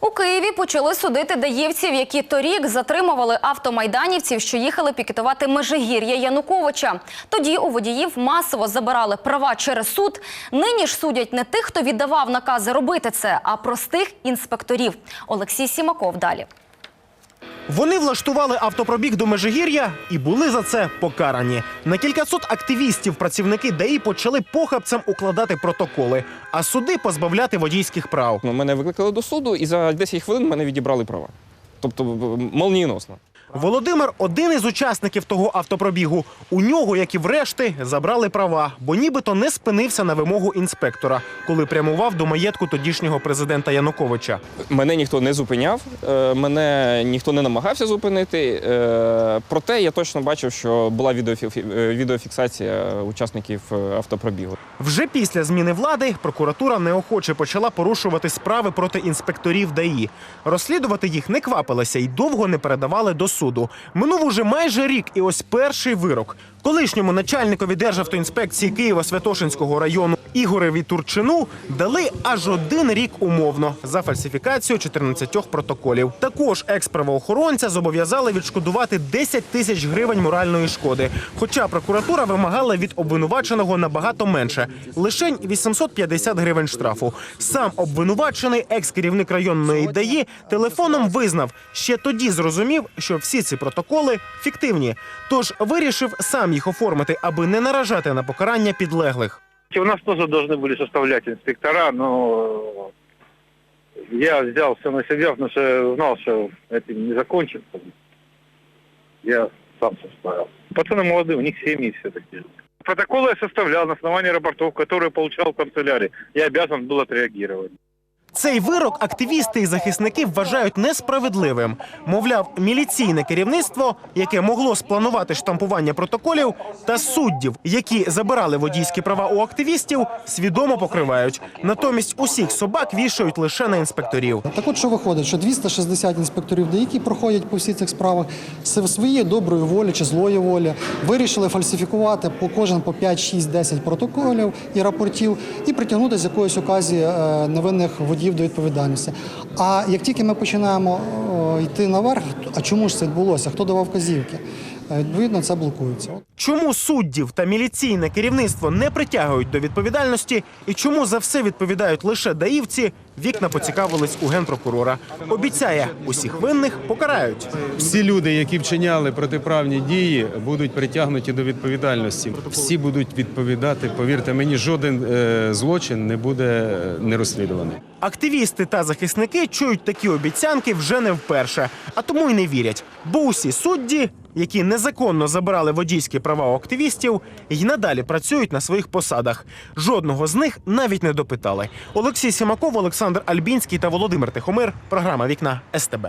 У Києві почали судити даївців, які торік затримували автомайданівців, що їхали пікетувати Межигір'я Януковича. Тоді у водіїв масово забирали права через суд. Нині ж судять не тих, хто віддавав накази робити це, а простих інспекторів. Олексій Сімаков далі. Вони влаштували автопробіг до Межигір'я і були за це покарані. На кількасот активістів працівники ДАІ почали похабцем укладати протоколи, а суди позбавляти водійських прав. Ну, Мене викликали до суду, і за 10 хвилин мене відібрали права. Тобто молнієносно. Володимир один із учасників того автопробігу. У нього, як і врешті, забрали права, бо нібито не спинився на вимогу інспектора, коли прямував до маєтку тодішнього президента Януковича. Мене ніхто не зупиняв, е, мене ніхто не намагався зупинити. е, Проте я точно бачив, що була е, відеофіксація учасників автопробігу. Вже після зміни влади прокуратура неохоче почала порушувати справи проти інспекторів ДАІ. Розслідувати їх не квапилася і довго не передавали до суду. Минув уже майже рік, і ось перший вирок. Колишньому начальникові Державтоінспекції Києво-Святошинського району Ігореві Турчину дали аж один рік умовно за фальсифікацію 14 протоколів. Також екс-правоохоронця зобов'язали відшкодувати 10 тисяч гривень моральної шкоди. Хоча прокуратура вимагала від обвинуваченого набагато менше лишень 850 гривень штрафу. Сам обвинувачений екс-керівник районної ДАІ телефоном визнав, ще тоді зрозумів, що всі ці протоколи фіктивні. Тож вирішив сам їх оформити, аби не наражати на покарання підлеглих. У нас тоже должны были составлять инспектора, но я взял все на себя, потому что знал, что этим не закончится. Я сам составил. Пацаны молодые, у них семьи все-таки. Протоколы я составлял на основании рапортов, которые получал в канцелярии. Я обязан был отреагировать. Цей вирок активісти і захисники вважають несправедливим. Мовляв, міліційне керівництво, яке могло спланувати штампування протоколів, та суддів, які забирали водійські права у активістів, свідомо покривають. Натомість усіх собак вішають лише на інспекторів. Так от що виходить, що 260 інспекторів, які проходять по всіх цих справах, своєї доброї волі чи злої волі вирішили фальсифікувати по кожен по 5, 6, 10 протоколів і рапортів і притягнути з якоїсь оказії е, невинних водіїв до відповідальності. А як тільки ми починаємо е, йти наверх, а чому ж це відбулося? Хто давав вказівки? Відповідно, це блокується. Чому суддів та міліційне керівництво не притягують до відповідальності і чому за все відповідають лише даївці? Вікна поцікавились у генпрокурора. Обіцяє, усіх винних покарають. Всі люди, які вчиняли протиправні дії, будуть притягнуті до відповідальності. Всі будуть відповідати. Повірте мені, жоден е, злочин не буде е, не розслідуваний. Активісти та захисники чують такі обіцянки вже не вперше, а тому й не вірять. Бо усі судді, які незаконно забирали водійські права у активістів, й надалі працюють на своїх посадах. Жодного з них навіть не допитали. Олексій Сімаков, Олександр Альбінський та Володимир Тихомир. Програма Вікна СТБ.